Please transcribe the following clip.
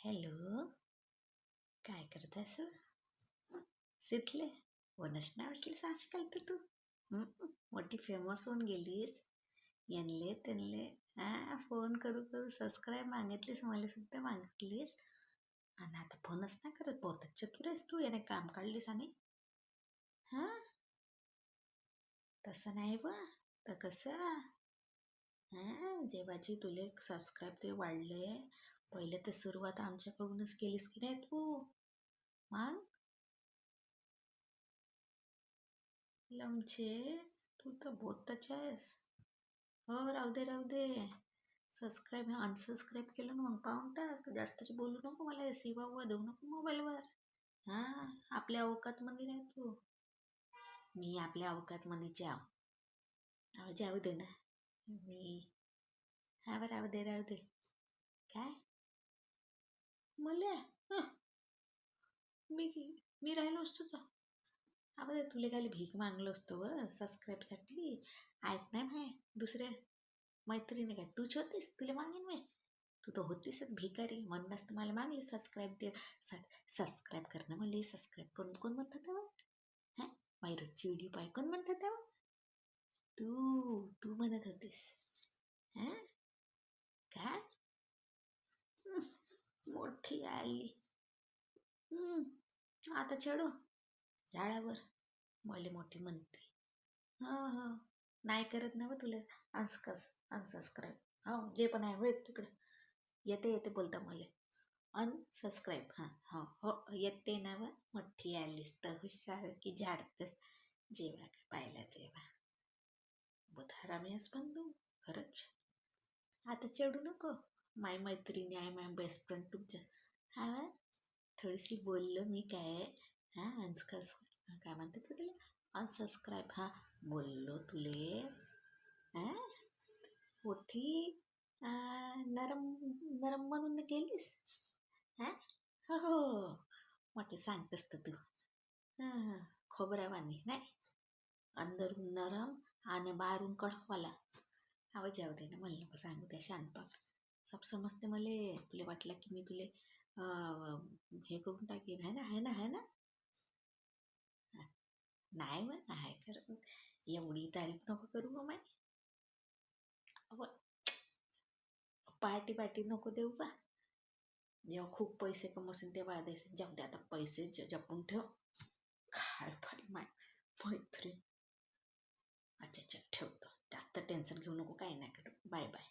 Hello काय करतास सिथले वनच ना वाटलीस आजकाल तर तू? मोठी फेमस होऊन गेलीस. यांले त्यांले. हा फोन करू करू सबस्क्राईब मागितलीस मला सुद्धा मागितलीस. आणि आता फोनच नाही करत. बहुत चतुर आहेस तू. याने काम काढलीस आणि. हा? तसं नाही बा तर कसं? हा? जेव्हाची तुले सबस्क्राईब ते वाढले पहिले तर सुरुवात आमच्याकडूनच केलीस की नाही तू? मग? लमचे तू तर बोतच आहेस. हो राहू दे राहू दे. सबस्क्राईब अनसबस्क्राईब केलं ना मग पाहून टाक. जास्तच बोलू नको मला शिवा देऊ नको मोबाईलवर. हा आपल्या अवकातमध्ये नाही तू. मी आपल्या अवकातमध्ये जाव अहो जाऊ दे ना. मी. हा बरं राहू दे राहू दे. काय? मला? मी मी राहिलो असतो तर. अगं तुला काय भीक मागलो असतो व सबस्क्राईबसाठी आहेत नाही माय दुसऱ्या मैत्रिणी काय? तूच होतीस तुला मागेन मी तू तर होतीस भिकारी. म्हणूनच तर मला मागली सबस्क्राईब दे. सबस्क्राईब करणं म्हणले सबस्क्राईब करून कोण म्हणतात तेव्हा हां? माझी रोजची व्हिडिओ पाय कोण म्हणतात तेव्हा तू तू म्हणत होतीस. हां? काय मोठी आली. आता चढू? झाडावर मला मोठी म्हणते हो हो. नाही करत ना तुला? अनस्कस अनसबस्क्राईब हो जे पण आहे होय तिकडं. येते येते बोलता मला. अनसबस्क्राईब हां हो हो येते ना व मोठी आलीस तर हुशार की झाडतेस. जेव्हा काय तेव्हा बुधारामी आहेस पण तू खरंच? आता चढू नको. माय मैत्रिणी आहे माय बेस्ट फ्रेंड तुमच्या. हा थोडीशी बोललो मी काय हां अनस्कस काय म्हणतात का तुला? अनसबस्क्राईब हा बोललो तुले. हां मोठी नरम नरम म्हणून गेलीस? हां हो हो मोठे सांगतेस तर तू. हां खोबऱ्यावानी नाही. अंदरून नरम आणि बाहेरून कडकवाला. आवाज जाऊ दे ना मला नको सांगू त्या शांतपाप सब समजते मले. तुले वाटलं की मी तुले हे करून टाकेन. है ना है ना है ना? नाही मग नाही कर एवढी तारीफ नको करू मग माय. पार्टी पार्टी नको देऊ का जेव्हा खूप पैसे कमवशील तेव्हा देस जाऊ दे आता पैसे जपून ठेव. काय फार माय. मैत्री अच्छा अच्छा ठेवतो. जास्त टेन्शन घेऊ नको. काही नाही करू. Bye bye.